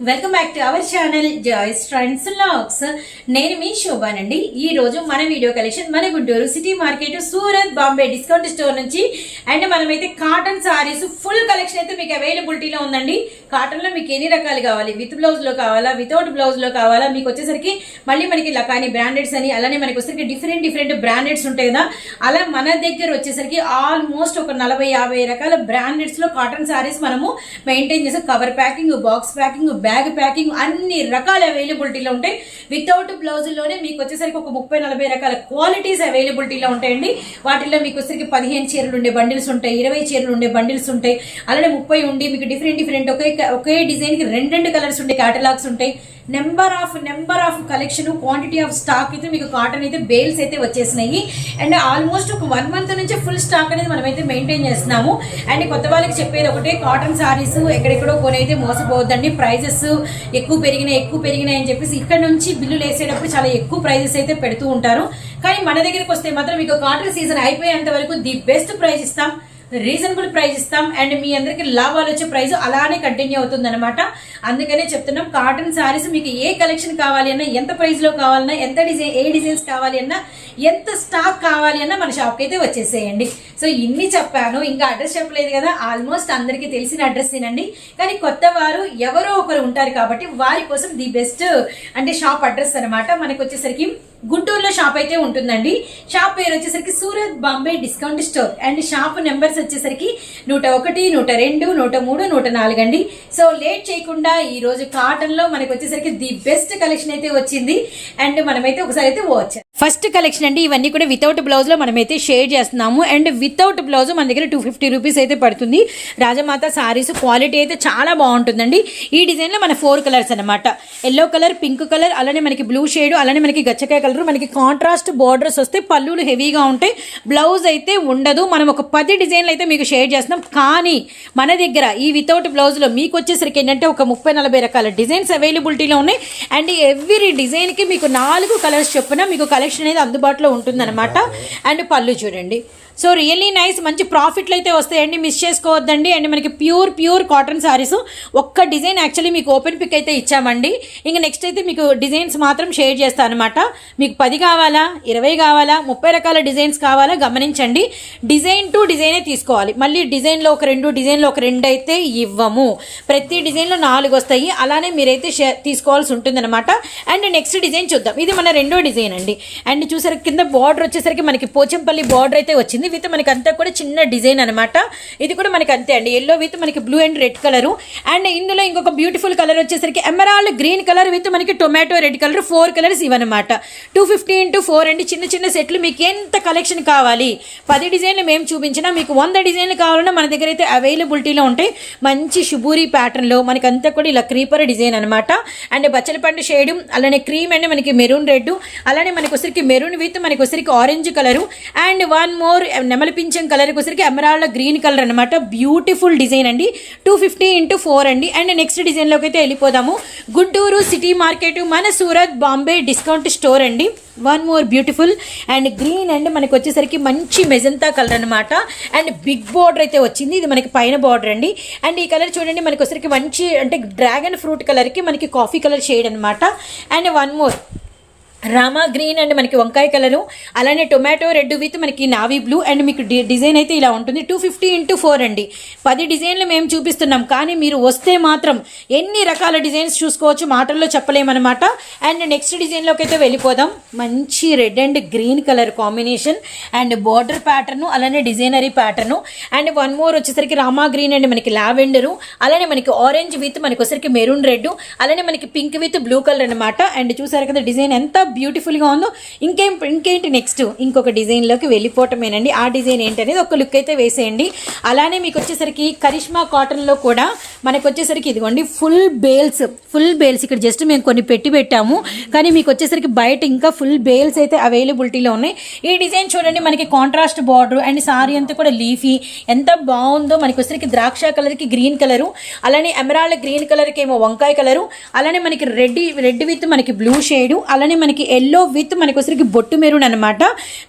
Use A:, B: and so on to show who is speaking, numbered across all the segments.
A: Welcome back to our channel Joy's friends lakhs నేను మీ శోభానండి ఈ రోజు మన వీడియో కలెక్షన్ మన Guntur city market Surat Bombay discount store నుంచి అండ్ మనమైతే కాటన్ సారీస్ ఫుల్ కలెక్షన్ అయితే మీకు అవైలబిలిటీలో ఉందండి. కాటన్లో మీకు ఎన్ని రకాలు కావాలి? విత్ బ్లౌజ్లో కావాలా? వితౌట్ బ్లౌజ్లో కావాలా? మీకు వచ్చేసరికి మళ్ళీ మనకి లకాని బ్రాండెడ్స్ అని అలానే మనకి వచ్చేసరికి డిఫరెంట్ డిఫరెంట్ బ్రాండెడ్స్ ఉంటాయి కదా. అలా మన దగ్గర వచ్చేసరికి ఆల్మోస్ట్ ఒక నలభై యాభై రకాల బ్రాండెడ్స్లో కాటన్ సారీస్ మనము మెయింటైన్ చేసే cover packing box packing bag bag packing అన్ని రకాల అవైలబిలిటీలో ఉంటాయి. వితౌట్ బ్లౌజుల్లోనే మీకు వచ్చేసరికి ఒక ముప్పై నలభై రకాల క్వాలిటీస్ అవైలబిలిటీలో ఉంటాయండి. వాటిల్లో మీకు వచ్చేసరికి పదిహేను చీరలు ఉండే బండిల్స్ ఉంటాయి ఇరవై చీరలు ఉండే బండిల్స్ ఉంటాయి. అలానే ముప్పై ఉండి మీకు డిఫరెంట్ డిఫరెంట్ ఒకే ఒకే డిజైన్కి రెండు రెండు కలర్స్ ఉండే కేటలాగ్స్ ఉంటాయి. Number of number of collection quantity of stock అయితే మీకు కాటన్ అయితే బేల్స్ అయితే వచ్చేసినాయి. అండ్ ఆల్మోస్ట్ ఒక వన్ మంత్ నుంచి ఫుల్ స్టాక్ అనేది మనమైతే మెయింటైన్ చేస్తున్నాము. అండ్ కొత్త వాళ్ళకి చెప్పేది ఒకటే కాటన్ సారీస్ ఎక్కడెక్కడో కొని అయితే మోసపోవద్దండి. ప్రైజెస్ ఎక్కువ పెరిగినాయి ఎక్కువ పెరిగినాయి అని చెప్పేసి ఇక్కడ నుంచి బిల్లులు వేసేటప్పుడు చాలా ఎక్కువ ప్రైజెస్ అయితే పెడుతూ ఉంటారు. కానీ మన దగ్గరికి వస్తే మాత్రం మీకు కాటన్ సీజన్ అయిపోయేంత వరకు ది బెస్ట్ ప్రైస్ ఇస్తాం. రీజనబుల్ ప్రైస్ ఇస్తాం. అండ్ మీ అందరికి లాభాలు వచ్చే ప్రైస్ అలానే కంటిన్యూ అవుతుంది అనమాట అందుకనే చెప్తున్నాం కాటన్ సారీస్ మీకు ఏ కలెక్షన్ కావాలి అన్నా ఎంత ప్రైస్లో కావాలన్నా ఎంత డిజైన్ ఏ డిజైన్స్ కావాలి అన్నా ఎంత స్టాక్ కావాలి అన్నా మన షాప్కి అయితే వచ్చేసేయండి. సో ఇన్ని చెప్పాను. ఇంకా అడ్రస్ చెప్పలేదు కదా ఆల్మోస్ట్ అందరికీ తెలిసిన అడ్రస్ ఏనండి కానీ కొత్త వారు ఎవరో ఒకరు ఉంటారు కాబట్టి వారి కోసం ది బెస్ట్ అంటే షాప్ అడ్రస్ అనమాట మనకు వచ్చేసరికి గుంటూరులో షాప్ అయితే ఉంటుందండి. షాప్ పేరు వచ్చేసరికి Surat Bombay discount store. And shop numbers వచ్చేసరికి నూట ఒకటి నూట రెండు నూట మూడు నూట నాలుగు అండి సో లేట్ చేయకుండా ఈరోజు కాటన్లో మనకు వచ్చేసరికి ది బెస్ట్ కలెక్షన్ అయితే వచ్చింది. అండ్ మనమైతే ఒకసారి అయితే పోవచ్చు ఫస్ట్ కలెక్షన్ అండి ఇవన్నీ కూడా వితౌట్ బ్లౌజ్లో మనమైతే షేర్ చేస్తున్నాము. అండ్ వితౌట్ బ్లౌజ్ మన దగ్గర టూ ఫిఫ్టీ రూపీస్ అయితే పడుతుంది. రాజమాత సారీస్ క్వాలిటీ అయితే చాలా బాగుంటుందండి. ఈ డిజైన్లో మన ఫోర్ కలర్స్ అనమాట ఎల్లో కలర్ పింక్ కలర్ అలానే మనకి బ్లూ షేడ్ అలానే మనకి గచ్చకాయ కలర్ మనకి కాంట్రాస్ట్ బార్డర్స్ వస్తే పళ్ళులు హెవీగా ఉంటాయి. బ్లౌజ్ అయితే ఉండదు. మనం ఒక పది డిజైన్లు అయితే మీకు షేర్ చేస్తున్నాం. కానీ మన దగ్గర ఈ వితౌట్ బ్లౌజ్లో మీకు వచ్చేసరికి ఏంటంటే ఒక ముప్పై నలభై రకాల డిజైన్స్ అవైలబిలిటీలో ఉన్నాయి. అండ్ ఎవ్రీ డిజైన్కి మీకు నాలుగు కలర్స్ చొప్పున మీకు కలర్ కలెక్షన్ అనేది అందుబాటులో ఉంటుందన్నమాట. అండ్ పళ్ళు చూడండి. సో రియల్లీ నైస్ మంచి ప్రాఫిట్లు అయితే వస్తాయండి. మిస్ చేసుకోవద్దండి. అండ్ మనకి ప్యూర్ ప్యూర్ కాటన్ సారీస్. ఒక్క డిజైన్ యాక్చువల్లీ మీకు ఓపెన్ పిక్ అయితే ఇచ్చామండి. ఇంకా నెక్స్ట్ అయితే మీకు డిజైన్స్ మాత్రం షేర్ చేస్తాను అనమాట మీకు పది కావాలా ఇరవై కావాలా ముప్పై రకాల డిజైన్స్ కావాలా గమనించండి. డిజైన్ టు డిజైనే తీసుకోవాలి. మళ్ళీ డిజైన్లో ఒక రెండు డిజైన్లో ఒక రెండు అయితే ఇవ్వము. ప్రతి డిజైన్లో నాలుగు వస్తాయి. అలానే మీరైతే షే- తీసుకోవాల్సి ఉంటుందన్నమాట. అండ్ నెక్స్ట్ డిజైన్ చూద్దాం. ఇది మన రెండో డిజైన్ అండి. అండ్ చూసారు కింద బార్డర్ వచ్చేసరికి మనకి పోచంపల్లి బార్డర్ అయితే వచ్చింది. విత్ మనకి అంతా కూడా చిన్న డిజైన్ అనమాట ఇది కూడా మనకి అంతే అండి. ఎల్లో విత్ మనకి blue and red colour and ఇందులో ఇంకొక బ్యూటిఫుల్ కలర్ వచ్చేసరికి ఎమరాల్డ్ గ్రీన్ కలర్ విత్ మనకి tomato red colour four colours ఇవన్నమాట టూ ఫిఫ్టీ ఇంటూ ఫోర్ అండి. చిన్న చిన్న సెట్లు మీకు ఎంత కలెక్షన్ కావాలి? పది డిజైన్లు మేము చూపించినా మీకు వంద డిజైన్లు కావాలన్నా మన దగ్గర అయితే అవైలబిలిటీలో ఉంటాయి. మంచి షుబూరి ప్యాటర్న్లో మనకి అంతా కూడా ఇలా క్రీపర్ డిజైన్ అనమాట అండ్ బచ్చలపండు పండు షేడ్ అలానే క్రీమ్ అండ్ మనకి మెరూన్ రెడ్ అలానే మనకి వచ్చరికి మెరూన్ విత్ మనకి వచ్చరికి orange colour and one more నెమలి పింఛం కలర్కి వచ్చరికి ఎమరాల్డ్ గ్రీన్ కలర్ అనమాట బ్యూటిఫుల్ డిజైన్ అండి. టూ ఫిఫ్టీ ఇంటూ ఫోర్ అండి. అండ్ నెక్స్ట్ డిజైన్లోకి అయితే వెళ్ళిపోదాము. గుంటూరు సిటీ మార్కెట్ మన సూరత్ బాంబే డిస్కౌంట్ స్టోర్ అండి. One more beautiful and green and మనకి వచ్చేసరికి మంచి మెజంతా కలర్ అనమాట అండ్ బిగ్ బార్డర్ అయితే వచ్చింది. ఇది మనకి పైన బార్డర్ అండి. అండ్ ఈ కలర్ చూడండి మనకి వచ్చేసరికి మంచి అంటే డ్రాగన్ ఫ్రూట్ కలర్కి మనకి కాఫీ కలర్ షేడ్ అనమాట and one more Rama green and మనకి వంకాయ కలరు అలానే టొమాటో రెడ్ విత్ మనకి నావీ బ్లూ అండ్ మీకు డి- డిజైన్ అయితే ఇలా ఉంటుంది. టూ ఫిఫ్టీ ఇంటూ ఫోర్ అండి. పది డిజైన్లు మేము చూపిస్తున్నాం కానీ మీరు వస్తే మాత్రం ఎన్ని రకాల డిజైన్స్ చూసుకోవచ్చు మాటల్లో చెప్పలేమన్నమాట. అండ్ నెక్స్ట్ డిజైన్లోకి అయితే వెళ్ళిపోదాం. మంచి red and green colour combination and border pattern అలానే డిజైనరీ ప్యాటర్ను. అండ్ వన్ మోర్ వచ్చేసరికి రామా గ్రీన్ అండ్ మనకి లావెండరు అలానే మనకి ఆరెంజ్ విత్ మనకి వచ్చేసరికి మెరూన్ రెడ్ అలానే మనకి పింక్ విత్ బ్లూ కలర్ అనమాట అండ్ చూసారు కదా డిజైన్ ఎంత బ్యూటిఫుల్గా ఉందో. ఇంకేం ఇంకేంటి నెక్స్ట్ ఇంకొక డిజైన్లోకి వెళ్ళిపోవటమేనండి. ఆ డిజైన్ ఏంటనేది ఒక లుక్ అయితే వేసేయండి. అలానే మీకు వచ్చేసరికి కరిష్మా కాటన్లో కూడా మనకు వచ్చేసరికి ఇదిగోండి ఫుల్ బేల్స్ ఫుల్ బేల్స్ ఇక్కడ జస్ట్ మేము కొన్ని పెట్టి పెట్టాము. కానీ మీకు వచ్చేసరికి బయట ఇంకా ఫుల్ బేల్స్ అయితే అవైలబిలిటీలో ఉన్నాయి. ఈ డిజైన్ చూడండి మనకి కాంట్రాస్ట్ బార్డర్ అండ్ సారీ అంతా కూడా లీఫీ ఎంత బాగుందో మనకి వచ్చేసరికి ద్రాక్ష కలర్కి గ్రీన్ కలరు అలానే ఎమరాల్డ్ గ్రీన్ కలర్కి ఏమో వంకాయ కలరు అలానే మనకి రెడ్ రెడ్ విత్ మనకి బ్లూ షేడు అలానే మనకి ఎల్లో విత్ మనకి వచ్చరికి బొట్టు మెరూన్ అనమాట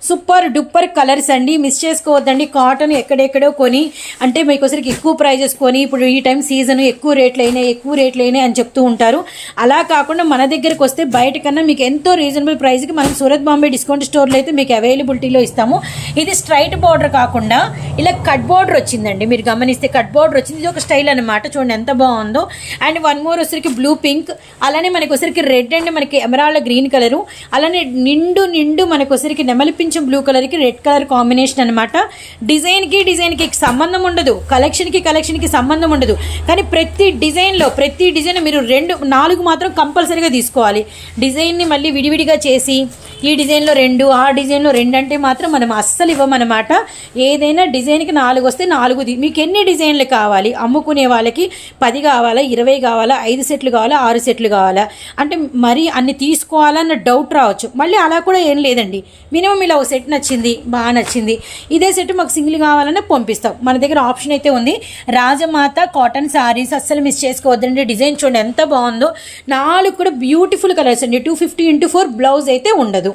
A: సూపర్ డూపర్ కలర్స్ అండి. మిస్ చేసుకోవద్దండి. కాటన్ ఎక్కడెక్కడో కొని అంటే మీకు వచ్చరికి ఎక్కువ ప్రైజెస్ కొని ఇప్పుడు ఈ టైం సీజన్ సీజన్ ఎక్కువ రేట్లు అయినాయి ఎక్కువ రేట్లు అయినాయి అని చెప్తూ ఉంటారు. అలా కాకుండా మన దగ్గరకు వస్తే బయట కన్నా మీకు ఎంతో రీజనబుల్ ప్రైస్కి మనం సూరత్ బాంబే డిస్కౌంట్ స్టోర్లో అయితే మీకు అవైలబిలిటీలో ఇస్తాము. ఇది స్ట్రైట్ బార్డర్ కాకుండా ఇలా కట్ బార్డర్ వచ్చిందండి. మీరు గమనిస్తే కట్ బార్డర్ వచ్చింది. ఇది ఒక స్టైల్ అనమాట చూడండి ఎంత బాగుందో. అండ్ వన్ మోర్ వచ్చరికి బ్లూ పింక్ అలానే మనకి వచ్చరికి రెడ్ అండ్ మనకి ఎమరాల్డ్ గ్రీన్ కలరు అలానే నిండు నిండు మనకు వచ్చరికి నెమలిపించం బ్లూ కలర్కి రెడ్ కలర్ కాంబినేషన్ అనమాట డిజైన్కి డిజైన్కి సంబంధం ఉండదు. కలెక్షన్కి కలెక్షన్కి సంబంధం ఉండదు. కానీ ప్రతి డిజైన్లో ప్రతి డిజైన్ మీరు రెండు నాలుగు మాత్రం కంపల్సరీగా తీసుకోవాలి. డిజైన్ని మళ్ళీ విడివిడిగా చేసి ఈ డిజైన్లో రెండు ఆ డిజైన్లో రెండు అంటే మాత్రం మనం అస్సలు ఇవ్వమన్నమాట. ఏదైనా డిజైన్కి నాలుగు వస్తే నాలుగు మీకు ఎన్ని డిజైన్లు కావాలి? అమ్ముకునే వాళ్ళకి పది కావాలా? ఇరవై కావాలా? ఐదు సెట్లు కావాలా? ఆరు సెట్లు కావాలా? అంటే మరీ అన్ని తీసుకోవాలన్న డౌట్ డౌట్ రావచ్చు. మళ్ళీ అలా కూడా ఏం లేదండి. మినిమం ఇలా ఒక సెట్ నచ్చింది బాగా నచ్చింది. ఇదే సెట్ మాకు సింగిల్ కావాలన్నా పంపిస్తాం. మన దగ్గర ఆప్షన్ అయితే ఉంది. రాజమాత కాటన్ శారీస్ అస్సలు మిస్ చేసుకోవద్దండి. డిజైన్ చూడండి ఎంత బాగుందో. నాలుగు కూడా బ్యూటిఫుల్ కలర్స్ అండి. Two fifty into four blouse అయితే ఉండదు.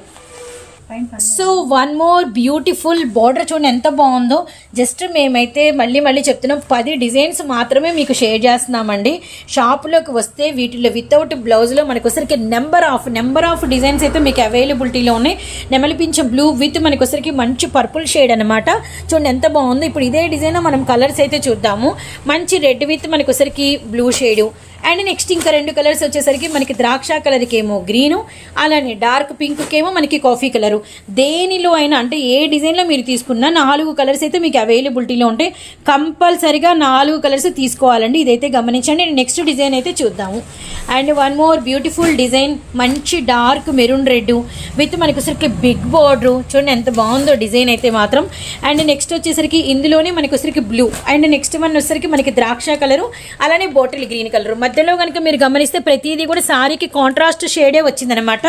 A: So one more beautiful border చూడండి ఎంత బాగుందో. జస్ట్ మేమైతే మళ్ళీ మళ్ళీ చెప్తున్నాం పది డిజైన్స్ మాత్రమే మీకు షేర్ చేస్తున్నామండి. షాప్లోకి వస్తే వీటిలో వితౌట్ బ్లౌజ్లో మనకు వచ్చరికి number of number of designs అయితే మీకు అవైలబిలిటీలో ఉన్నాయి. నెమలిపించే బ్లూ విత్ మనకు వచ్చరికి మంచి పర్పుల్ షేడ్ అనమాట చూడండి ఎంత బాగుందో. ఇప్పుడు ఇదే డిజైన్ మనం కలర్స్ అయితే చూద్దాము. మంచి రెడ్ విత్ మనకు వచ్చరికి బ్లూ షేడు అండ్ నెక్స్ట్ ఇంకా రెండు కలర్స్ వచ్చేసరికి మనకి ద్రాక్ష కలర్కి ఏమో గ్రీను అలానే డార్క్ పింక్కేమో మనకి కాఫీ కలరు. దేనిలో అయినా అంటే ఏ డిజైన్లో మీరు తీసుకున్నా నాలుగు కలర్స్ అయితే మీకు అవైలబిలిటీలో ఉంటాయి. కంపల్సరిగా నాలుగు కలర్స్ తీసుకోవాలండి. ఇదైతే గమనించండి. నెక్స్ట్ డిజైన్ అయితే చూద్దాము. And one more beautiful design మంచి డార్క్ మెరూన్ రెడ్ విత్ మనకి వచ్చరికి బిగ్ బోర్డర్. చూడండి ఎంత బాగుందో డిజైన్ అయితే మాత్రం. అండ్ నెక్స్ట్ వచ్చేసరికి ఇందులోనే మనకి వచ్చరికి బ్లూ. అండ్ నెక్స్ట్ వన్ వచ్చేసరికి మనకి ద్రాక్ష కలరు అలానే బాటిల్ గ్రీన్ కలర్. మధ్యలో కనుక మీరు గమనిస్తే ప్రతిదీ కూడా శారీకి కాంట్రాస్ట్ షేడే వచ్చిందనమాట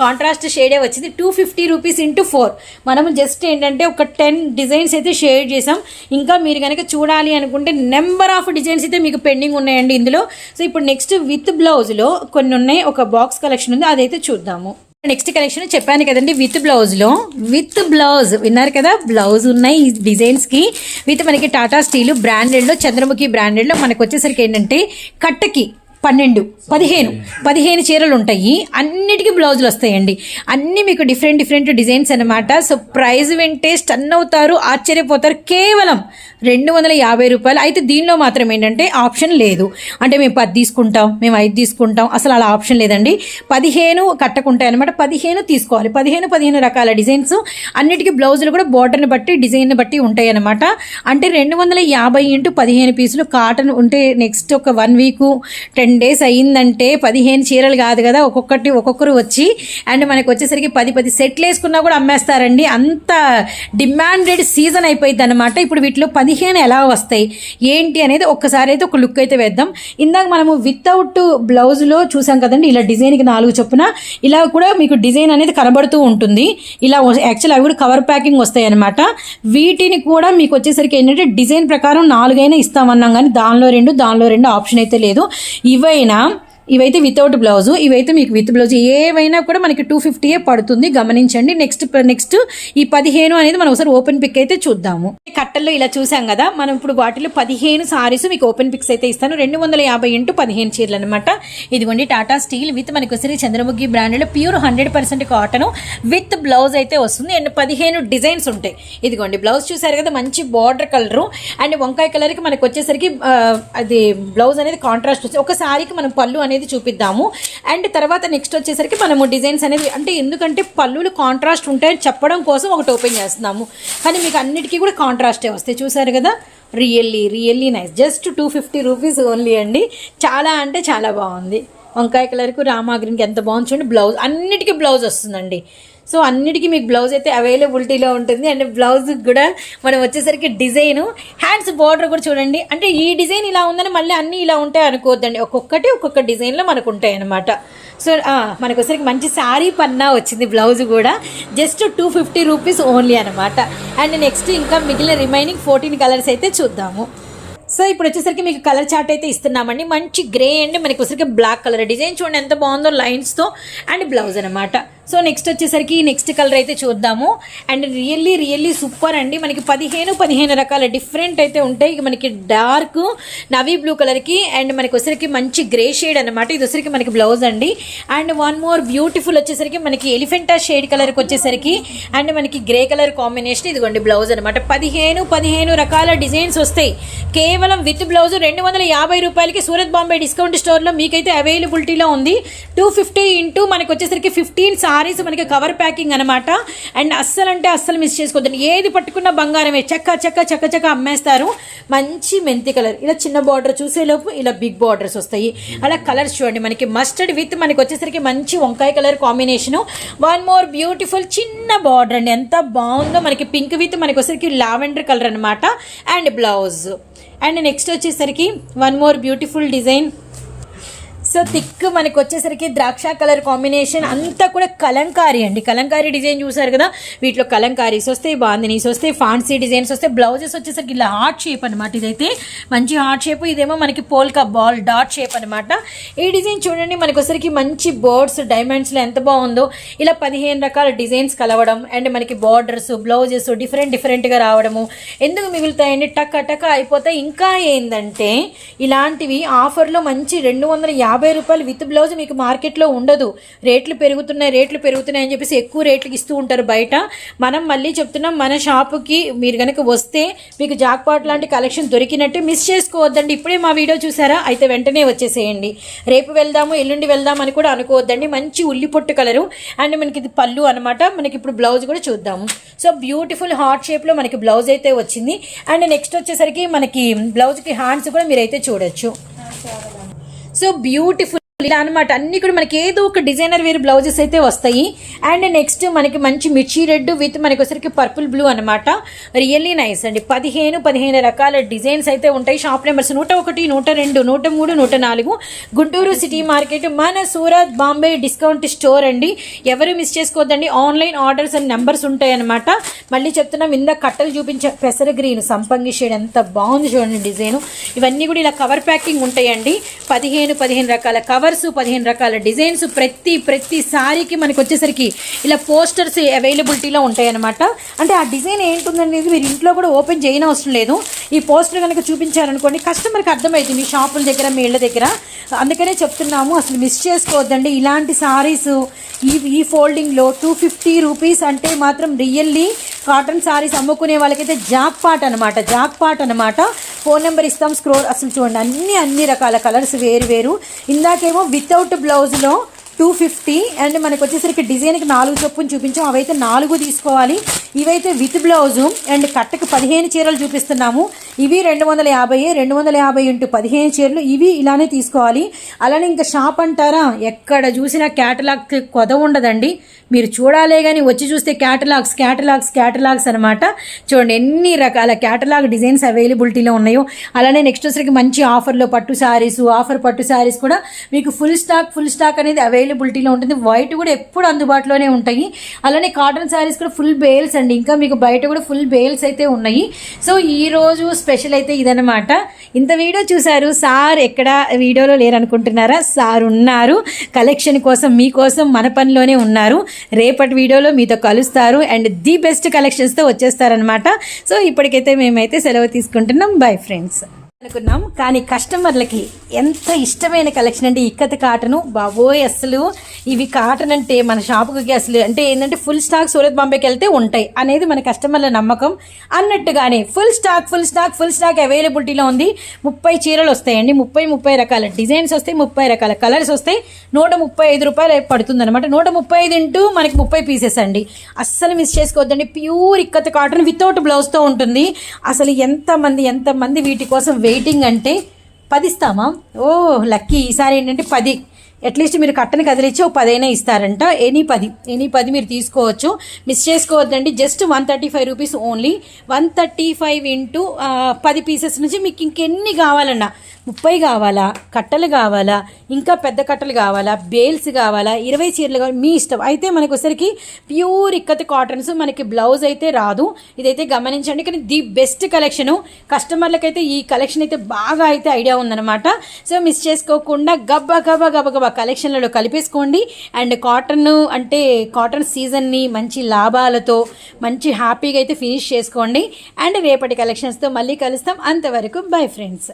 A: కాంట్రాస్ట్ షేడే వచ్చింది. Two fifty rupees into four మనము జస్ట్ ఏంటంటే ఒక టెన్ డిజైన్స్ అయితే షేర్ చేసాం ఇంకా మీరు కనుక చూడాలి అనుకుంటే నెంబర్ ఆఫ్ డిజైన్స్ అయితే మీకు పెండింగ్ ఉన్నాయండి ఇందులో. సో ఇప్పుడు నెక్స్ట్ విత్ బ్లౌజ్లో కొన్ని ఉన్నాయి. ఒక బాక్స్ కలెక్షన్ ఉంది. అదైతే చూద్దాము. నెక్స్ట్ కలెక్షన్ చెప్పాను కదండి విత్ బ్లౌజ్లో విత్ బ్లౌజ్ విన్నారు కదా బ్లౌజ్ ఉన్నాయి ఈ డిజైన్స్కి విత్ మనకి టాటా స్టీల్ బ్రాండెడ్లో చంద్రముఖి బ్రాండెడ్లో మనకు వచ్చేసరికి ఏంటంటే కట్టకి. పన్నెండు పదిహేను పదిహేను చీరలు ఉంటాయి అన్నిటికీ బ్లౌజులు వస్తాయండి. అన్నీ మీకు డిఫరెంట్ డిఫరెంట్ డిజైన్స్ అనమాట సో ప్రైస్ వింటే స్టన్ అవుతారు ఆశ్చర్యపోతారు. కేవలం రెండు వందల యాభై రూపాయలు. అయితే దీనిలో మాత్రం ఏంటంటే ఆప్షన్ లేదు. అంటే మేము పది తీసుకుంటాం మేము ఐదు తీసుకుంటాం. అసలు అలా ఆప్షన్ లేదండి. పదిహేను కట్టకుంటాయి అనమాట పదిహేను తీసుకోవాలి. పదిహేను పదిహేను రకాల డిజైన్స్. అన్నిటికీ బ్లౌజులు కూడా బార్డర్ని బట్టి డిజైన్ని బట్టి ఉంటాయి అనమాట అంటే రెండు వందల యాభై ఇంటూ పదిహేను పీసులు కాటన్ ఉంటే నెక్స్ట్ ఒక one week ten ten days అయ్యిందంటే పదిహేను చీరలు కాదు కదా ఒక్కొక్కటి ఒక్కొక్కరు వచ్చి అండ్ మనకు వచ్చేసరికి పది పది సెట్లు వేసుకున్నా కూడా అమ్మేస్తారండి. అంత డిమాండెడ్ సీజన్ అయిపోయింది అనమాట ఇప్పుడు వీటిలో పదిహేను ఎలా వస్తాయి ఏంటి అనేది ఒక్కసారి అయితే ఒక లుక్ అయితే వేద్దాం. ఇందాక మనము వితౌట్ బ్లౌజ్లో చూసాం కదండి ఇలా డిజైన్కి నాలుగు చొప్పున ఇలా కూడా మీకు డిజైన్ అనేది కనబడుతూ ఉంటుంది. ఇలా యాక్చువల్ అవి కూడా కవర్ ప్యాకింగ్ వస్తాయి అనమాట వీటిని కూడా మీకు వచ్చేసరికి ఏంటంటే డిజైన్ ప్రకారం నాలుగైనా ఇస్తామన్నాం కానీ దానిలో రెండు దానిలో రెండు ఆప్షన్ అయితే లేదు. ఇవి இவை நாம் ఇవైతే వితౌట్ బ్లౌజ్ ఇవైతే మీకు విత్ బ్లౌజ్ ఏవైనా కూడా మనకి టూ ఫిఫ్టీయే పడుతుంది. గమనించండి. నెక్స్ట్ నెక్స్ట్ ఈ పదిహేను అనేది మనం ఒకసారి ఓపెన్ పిక్ అయితే చూద్దాము. కట్టల్లో ఇలా చూసాం కదా మనం ఇప్పుడు వాటిలో పదిహేను సారీస్ మీకు ఓపెన్ పిక్స్ అయితే ఇస్తాను. రెండు వందల యాభై ఇంటూ పదిహేను చీరలు అనమాట ఇదిగోండి టాటా స్టీల్ విత్ మనకి వచ్చి చంద్రముఖి బ్రాండ్లో pure hundred percent cotton with blouse అయితే వస్తుంది. అండ్ పదిహేను డిజైన్స్ ఉంటాయి. ఇదిగోండి బ్లౌజ్ చూసారు కదా మంచి బార్డర్ కలరు అండ్ వంకాయ కలర్కి మనకు వచ్చేసరికి అది బ్లౌజ్ అనేది కాంట్రాస్ట్ వస్తుంది. ఒక సారీకి మనం పళ్ళు అనేది అనేది చూపిద్దాము. అండ్ తర్వాత నెక్స్ట్ వచ్చేసరికి మనము డిజైన్స్ అనేవి అంటే ఎందుకంటే పళ్ళులు కాంట్రాస్ట్ ఉంటాయని చెప్పడం కోసం ఒకటి ఓపెన్ చేస్తున్నాము. కానీ మీకు అన్నిటికీ కూడా కాంట్రాస్టే వస్తాయి. చూసారు కదా? Really really nice just two fifty rupees only అండి. చాలా అంటే చాలా బాగుంది. వంకాయ కలర్కు రామాగ్రీన్కి ఎంత బాగుంది చూడండి. బ్లౌజ్ అన్నిటికీ బ్లౌజ్ వస్తుందండి. సో అన్నిటికీ మీకు బ్లౌజ్ అయితే అవైలబిలిటీలో ఉంటుంది. అండ్ బ్లౌజ్ కూడా మనం వచ్చేసరికి డిజైన్ హ్యాండ్స్ బార్డర్ కూడా చూడండి. అంటే ఈ డిజైన్ ఇలా ఉందని మళ్ళీ అన్నీ ఇలా ఉంటాయి అనుకోవద్దండి. ఒక్కొక్కటి ఒక్కొక్క డిజైన్లో మనకు ఉంటాయి అనమాట సో మనకొసరికి మనకు మంచి శారీ పన్నా వచ్చింది బ్లౌజ్ కూడా. Just two fifty rupees only అనమాట అండ్ నెక్స్ట్ ఇంకా మిగిలిన రిమైనింగ్ ఫోర్టీన్ కలర్స్ అయితే చూద్దాము. సో ఇప్పుడు వచ్చేసరికి మీకు కలర్ చార్ట్ అయితే ఇస్తున్నామండి. మంచి గ్రే అండ్ మనకి వచ్చేసరికి బ్లాక్ కలర్. డిజైన్ చూడండి ఎంత బాగుందో లైన్స్తో అండ్ బ్లౌజ్ అనమాట సో నెక్స్ట్ వచ్చేసరికి నెక్స్ట్ కలర్ అయితే చూద్దాము. అండ్ రియల్లీ రియల్లీ సూపర్ అండి. మనకి పదిహేను పదిహేను రకాల డిఫరెంట్ అయితే ఉంటాయి. మనకి డార్క్ నవీ బ్లూ కలర్కి అండ్ మనకి వచ్చరికి మంచి గ్రే షేడ్ అనమాట ఇది వచ్చరికి మనకి బ్లౌజ్ అండి. అండ్ వన్ మోర్ బ్యూటిఫుల్ వచ్చేసరికి మనకి ఎలిఫెంటా షేడ్ కలర్కి వచ్చేసరికి అండ్ మనకి గ్రే కలర్ కాంబినేషన్ ఇదిగోండి బ్లౌజ్ అనమాట పదిహేను పదిహేను రకాల డిజైన్స్ వస్తాయి. కేవలం విత్ బ్లౌజ్ రెండు వందల యాభై రూపాయలకి సూరత్ బాంబే డిస్కౌంట్ స్టోర్లో మీకైతే అవైలబిలిటీలో ఉంది. టూ ఫిఫ్టీ ఇంటూ మనకి వచ్చేసరికి ఫిఫ్టీన్ సారీస్ మనకి కవర్ ప్యాకింగ్ అనమాట అండ్ అస్సలు అంటే అస్సలు మిస్ చేసుకోవద్దండి. ఏది పట్టుకున్న బంగారమే. చక్క చెక్క చక్క చెక్క అమ్మేస్తారు. మంచి మెంతి కలర్. ఇలా చిన్న బార్డర్ చూసేలోపు ఇలా బిగ్ బార్డర్స్ వస్తాయి. అలా కలర్స్ చూడండి మనకి. మస్టర్డ్ విత్ మనకి వచ్చేసరికి మంచి వంకాయ colour combination. One more beautiful చిన్న బార్డర్ అండి. ఎంత బాగుందో మనకి. పింక్ విత్ మనకి వచ్చేసరికి లావెండర్ కలర్ అనమాట అండ్ బ్లౌజ్ అండ్ నెక్స్ట్ వచ్చేసరికి one more beautiful design so thick మనకు వచ్చేసరికి ద్రాక్ష కలర్ కాంబినేషన్ అంతా కూడా కలంకారీ అండి. కలంకారీ డిజైన్ చూసారు కదా? వీటిలో కలంకారీస్ వస్తాయి బాందినీస్ వస్తాయి ఫాన్సీ డిజైన్స్ వస్తాయి బ్లౌజెస్ వచ్చేసరికి ఇలా హార్ట్ షేప్ అనమాట ఇదైతే. మంచి హార్ట్ షేప్ ఇదేమో మనకి పోల్కా బాల్ డాట్ షేప్ అనమాట ఈ డిజైన్ చూడండి మనకు వచ్చేసరికి మంచి బర్డ్స్ డైమండ్స్లో ఎంత బాగుందో. ఇలా పదిహేను రకాల డిజైన్స్ కలవడం అండ్ మనకి బార్డర్స్ బ్లౌజెస్ డిఫరెంట్ డిఫరెంట్గా రావడము ఎందుకు మిగులుతాయండి? టక్క టక్క అయిపోతాయి. ఇంకా ఏంటంటే ఇలాంటివి ఆఫర్లో మంచి రెండు వందల యాభై రూపాయలు విత్ బ్లౌజ్ మీకు మార్కెట్లో ఉండదు. రేట్లు పెరుగుతున్నాయి రేట్లు పెరుగుతున్నాయి అని చెప్పేసి ఎక్కువ రేట్లకు ఇస్తూ ఉంటారు బయట. మనం మళ్ళీ చెప్తున్నాం మన షాపుకి మీరు కనుక వస్తే మీకు జాక్పాట్ లాంటి కలెక్షన్ దొరికినట్టే మిస్ చేసుకోవద్దండి. ఇప్పుడే మా వీడియో చూసారా? అయితే వెంటనే వచ్చేసేయండి. రేపు వెళ్దాము ఎల్లుండి వెళ్దాం అని కూడా అనుకోవద్దండి. మంచి ఉల్లి పొట్టు కలరు. అండ్ మనకి ఇది పళ్ళు అనమాట మనకి ఇప్పుడు బ్లౌజ్ కూడా చూద్దాము సో బ్యూటిఫుల్ హార్ట్ షేప్లో మనకి బ్లౌజ్ అయితే వచ్చింది. అండ్ నెక్స్ట్ వచ్చేసరికి మనకి బ్లౌజ్కి హ్యాండ్స్ కూడా మీరైతే చూడొచ్చు. సో బ్యూటిఫుల్ ఇలా అనమాట అన్ని కూడా మనకి ఏదో ఒక డిజైనర్ వేర్ బ్లౌజెస్ అయితే వస్తాయి. అండ్ నెక్స్ట్ మనకి మంచి మిర్చి రెడ్ విత్ మనకి వచ్చరికి పర్పుల్ బ్లూ అనమాట రియల్లీ నైస్ అండి. పదిహేను పదిహేను రకాల డిజైన్స్ అయితే ఉంటాయి. షాప్ నెంబర్స్ నూట ఒకటి నూట రెండు నూట మూడు నూట నాలుగు. గుంటూరు సిటీ మార్కెట్ మన సూరత్ బాంబే డిస్కౌంట్ స్టోర్ అండి. ఎవరు మిస్ చేసుకోవద్దండి. ఆన్లైన్ ఆర్డర్స్ అండ్ నెంబర్స్ ఉంటాయి అనమాట మళ్ళీ చెప్తున్నాం ఇందా కట్టలు చూపించే పెసర గ్రీన్ సంపంగి షేడ్ ఎంత బాగుంది చూడండి డిజైన్ ఇవన్నీ కూడా ఇలా కవర్ ప్యాకింగ్ ఉంటాయండి. పదిహేను పదిహేను రకాల కలర్స్ పదిహేను రకాల డిజైన్స్ ప్రతి ప్రతి సారీకి మనకి వచ్చేసరికి ఇలా పోస్టర్స్ అవైలబిలిటీలో ఉంటాయి అనమాట అంటే ఆ డిజైన్ ఏంటుందనేది మీరు ఇంట్లో కూడా ఓపెన్ చేయని అవసరం లేదు. ఈ పోస్టర్ కనుక చూపించారనుకోండి కస్టమర్కి అర్థమవుతుంది మీ షాపుల దగ్గర మీ ఇళ్ళ దగ్గర. అందుకనే చెప్తున్నాము అసలు మిస్ చేసుకోవద్దండి. ఇలాంటి సారీస్ ఈ ఈ ఫోల్డింగ్లో టూ ఫిఫ్టీ రూపీస్ అంటే మాత్రం రియల్లీ కాటన్ సారీస్ అమ్ముకునే వాళ్ళకైతే జాక్ పాట్ అనమాట జాక్ పాట్ అనమాట ఫోన్ నెంబర్ ఇస్తాం స్క్రోల్ అసలు చూడండి అన్ని అన్ని రకాల కలర్స్ వేరు వేరు. ఇందాకేమో వితౌట్ బ్లౌజ్లో టూ ఫిఫ్టీ అండ్ మనకు వచ్చేసరికి డిజైన్కి నాలుగు చొప్పున చూపించాం అవైతే నాలుగు తీసుకోవాలి. ఇవైతే విత్ బ్లౌజు అండ్ కట్టకు పదిహేను చీరలు చూపిస్తున్నాము. ఇవి రెండు వందల యాభై రెండు వందల యాభై ఇంటూ పదిహేను చీరలు. ఇవి ఇలానే తీసుకోవాలి. అలానే ఇంకా షాప్ అంటారా? ఎక్కడ చూసినా క్యాటలాగ్ కొద ఉండదండి. మీరు చూడాలే కానీ వచ్చి చూస్తే క్యాటలాగ్స్ క్యాటలాగ్స్ క్యాటలాగ్స్ అనమాట చూడండి ఎన్ని రకాల క్యాటలాగ్ డిజైన్స్ అవైలబిలిటీలో ఉన్నాయో. అలానే నెక్స్ట్ వచ్చరికి మంచి ఆఫర్లో పట్టు శారీస్ ఆఫర్ పట్టు శారీస్ కూడా మీకు ఫుల్ స్టాక్ ఫుల్ స్టాక్ అనేది అవైలబిలిటీలో ఉంటుంది. వైట్ కూడా ఎప్పుడు అందుబాటులోనే ఉంటాయి. అలానే కాటన్ శారీస్ కూడా ఫుల్ బేల్స్ అండి. ఇంకా మీకు బయట కూడా ఫుల్ బేల్స్ అయితే ఉన్నాయి. సో ఈ రోజు స్పెషల్ అయితే ఇదనమాట ఇంత వీడియో చూసారు సార్ ఎక్కడ వీడియోలో లేరనుకుంటున్నారా? సార్ ఉన్నారు కలెక్షన్ కోసం మీకోసం మన పనిలోనే ఉన్నారు. రేపటి వీడియోలో మీతో కలుస్తారు అండ్ ది బెస్ట్ కలెక్షన్స్తో వచ్చేస్తారనమాట సో ఇప్పటికైతే మేమైతే సెలవు తీసుకుంటున్నాం. బై ఫ్రెండ్స్ అనుకున్నాం. కానీ కస్టమర్లకి ఎంత ఇష్టమైన కలెక్షన్ అంటే ఇక్కత కాటను. బాబోయ్ అసలు ఇవి కాటన్ అంటే మన షాపుకి అసలు అంటే ఏంటంటే ఫుల్ స్టాక్ సూరత్ బాంబేకి వెళ్తే ఉంటాయి అనేది మన కస్టమర్ల నమ్మకం. అన్నట్టుగానే full stock full stock full stock అవైలబిలిటీలో ఉంది. ముప్పై చీరలు వస్తాయండి. ముప్పై ముప్పై రకాల డిజైన్స్ వస్తాయి. ముప్పై రకాల కలర్స్ వస్తాయి. నూట ముప్పై ఐదు రూపాయలు పడుతుంది అనమాట నూట ముప్పై ఐదు ఇంటూ మనకి ముప్పై పీసెస్ అండి. అస్సలు మిస్ చేసుకోవద్దండి. ప్యూర్ ఇక్కత కాటన్ వితౌట్ బ్లౌజ్తో ఉంటుంది. అసలు ఎంతమంది ఎంతమంది వీటి కోసం వెయిటింగ్ అంటే పది ఇస్తామా ఓ లక్కీ. ఈసారి ఏంటంటే పది. అట్లీస్ట్ మీరు కట్టని కదిలిచ్చి ఒక పదైనా ఇస్తారంట. ఎనీ పది. ఎనీ పది మీరు తీసుకోవచ్చు. మిస్ చేసుకోవద్దండి. Just one thirty five rupees only. One thirty five into పది పీసెస్ నుంచి మీకు ఇంకెన్ని కావాలన్నా. ముప్పై కావాలా కట్టలు కావాలా ఇంకా పెద్ద కట్టలు కావాలా బేల్స్ కావాలా ఇరవై చీరలు కావాలి మీ ఇష్టం. అయితే మనకు ఒకసారికి ప్యూర్ ఇక్కత కాటన్స్ మనకి బ్లౌజ్ అయితే రాదు. ఇదైతే గమనించండి కానీ ది బెస్ట్ కలెక్షను. కస్టమర్లకైతే ఈ కలెక్షన్ అయితే బాగా అయితే ఐడియా ఉందన్నమాట. సో మిస్ చేసుకోకుండా గబ్బా గబ్బా గబ్బా గబ్బా కలెక్షన్లలో కలిపేసుకోండి. అండ్ కాటన్ అంటే కాటన్ సీజన్ని మంచి లాభాలతో మంచి హ్యాపీగా అయితే ఫినిష్ చేసుకోండి. అండ్ రేపటి కలెక్షన్స్తో మళ్ళీ కలుస్తాం. అంతవరకు బై ఫ్రెండ్స్.